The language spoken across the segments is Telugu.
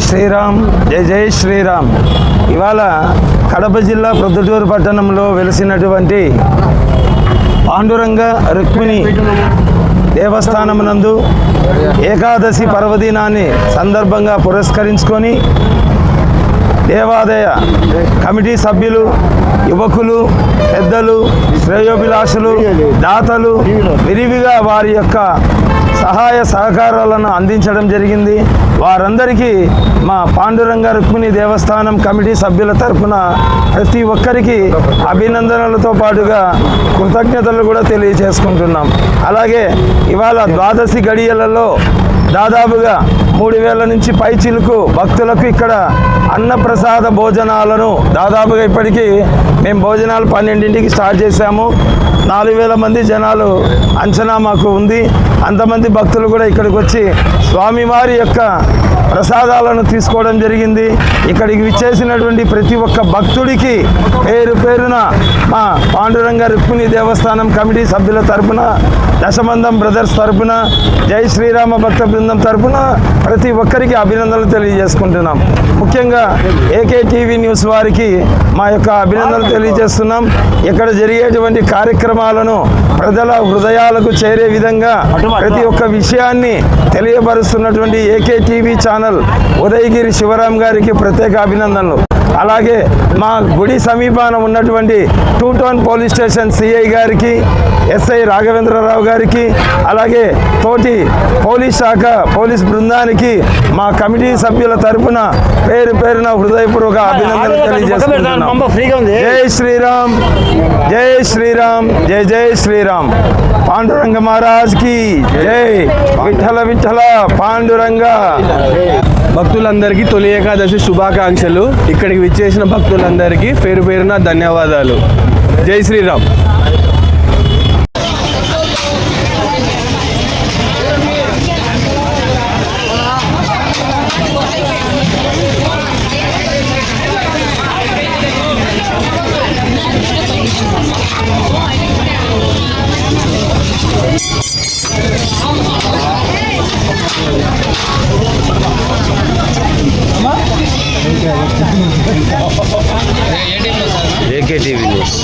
శ్రీరామ్ జై జై శ్రీరామ్. ఇవాళ కడప జిల్లా ప్రొద్దుటూరు పట్టణంలో వెలిసినటువంటి పాండురంగ రుక్మిణి దేవస్థానమునందు ఏకాదశి పర్వదినాన్ని సందర్భంగా పురస్కరించుకొని దేవాదాయ కమిటీ సభ్యులు యువకులు పెద్దలు శ్రేయోభిలాషులు దాతలు విరివిగా వారి యొక్క సహాయ సహకారాలను అందించడం జరిగింది. వారందరికీ మా పాండురంగ రుక్మిణి దేవస్థానం కమిటీ సభ్యుల తరఫున ప్రతి ఒక్కరికి అభినందనలతో పాటుగా కృతజ్ఞతలు కూడా తెలియజేసుకుంటున్నాం అలాగే ఇవాళ ద్వాదశి గడియలలో దాదాపుగా మూడు వేల నుంచి పై చిలుకు భక్తులకు ఇక్కడ అన్నప్రసాద భోజనాలను దాదాపుగా ఇప్పటికీ మేము భోజనాలు పన్నెండింటికి స్టార్ట్ చేశాము. నాలుగు వేల మంది జనాలు అంచనా మాకు ఉంది. అంతమంది భక్తులు కూడా ఇక్కడికి వచ్చి స్వామివారి యొక్క ప్రసాదాలను తీసుకోవడం జరిగింది. ఇక్కడికి విచ్చేసినటువంటి ప్రతి ఒక్క భక్తుడికి పేరు పేరున మా పాండురంగ రుక్మిణి దేవస్థానం కమిటీ సభ్యుల తరపున దశమందం బ్రదర్స్ తరపున జై శ్రీరామ భక్త బృందం తరపున ప్రతి ఒక్కరికి అభినందనలు తెలియజేసుకుంటున్నాం. ముఖ్యంగా ఏకే టీవీ న్యూస్ వారికి మా యొక్క అభినందనలు తెలియజేస్తున్నాం. ఇక్కడ జరిగేటువంటి కార్యక్రమాలను ప్రజల హృదయాలకు చేరే విధంగా ప్రతి ఒక్క విషయాన్ని తెలియపరుస్తున్నటువంటి AK TV channel Udayagiri Sivaram గారికి ప్రత్యేక అభినందనలు. అలాగే మా గుడి సమీపాన ఉన్నటువంటి two town police station CI గారికి ఎస్ఐ రాఘవేంద్రరావు గారికి అలాగే తోటి పోలీస్ శాఖ పోలీస్ బృందానికి మా కమిటీ సభ్యుల తరపున పేరు పేరున హృదయపూర్వక అభినందనలు తెలియజేస్తున్నాం ఫ్రీగా ఉంది. జై శ్రీరామ్ జై శ్రీరామ్ జై జై శ్రీరామ్. పాండురంగ మహారాజ్కి జై. విఠల విఠల పాండురంగ. భక్తులందరికీ తొలి ఏకాదశి శుభాకాంక్షలు. ఇక్కడికి విచ్చేసిన భక్తులందరికీ పేరు పేరున ధన్యవాదాలు. జై శ్రీరామ్. ఏకే టీవీ న్యూస్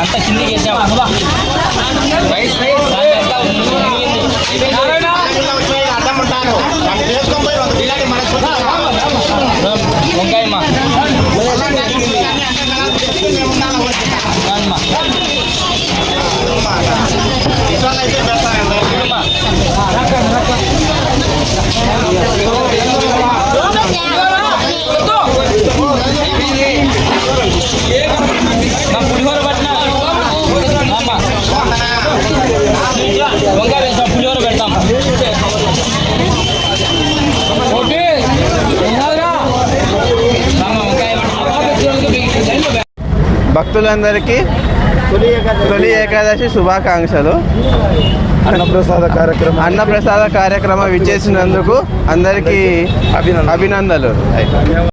అంత కిందికి వేసావా? వయసు Bangga భక్తులందరికీ తొలి ఏకాదశి. శుభాకాంక్షలు. అన్నప్రసాద కార్యక్రమం. అన్నప్రసాద కార్యక్రమం విచ్చేసినందుకు అందరికీ అభినందనలు.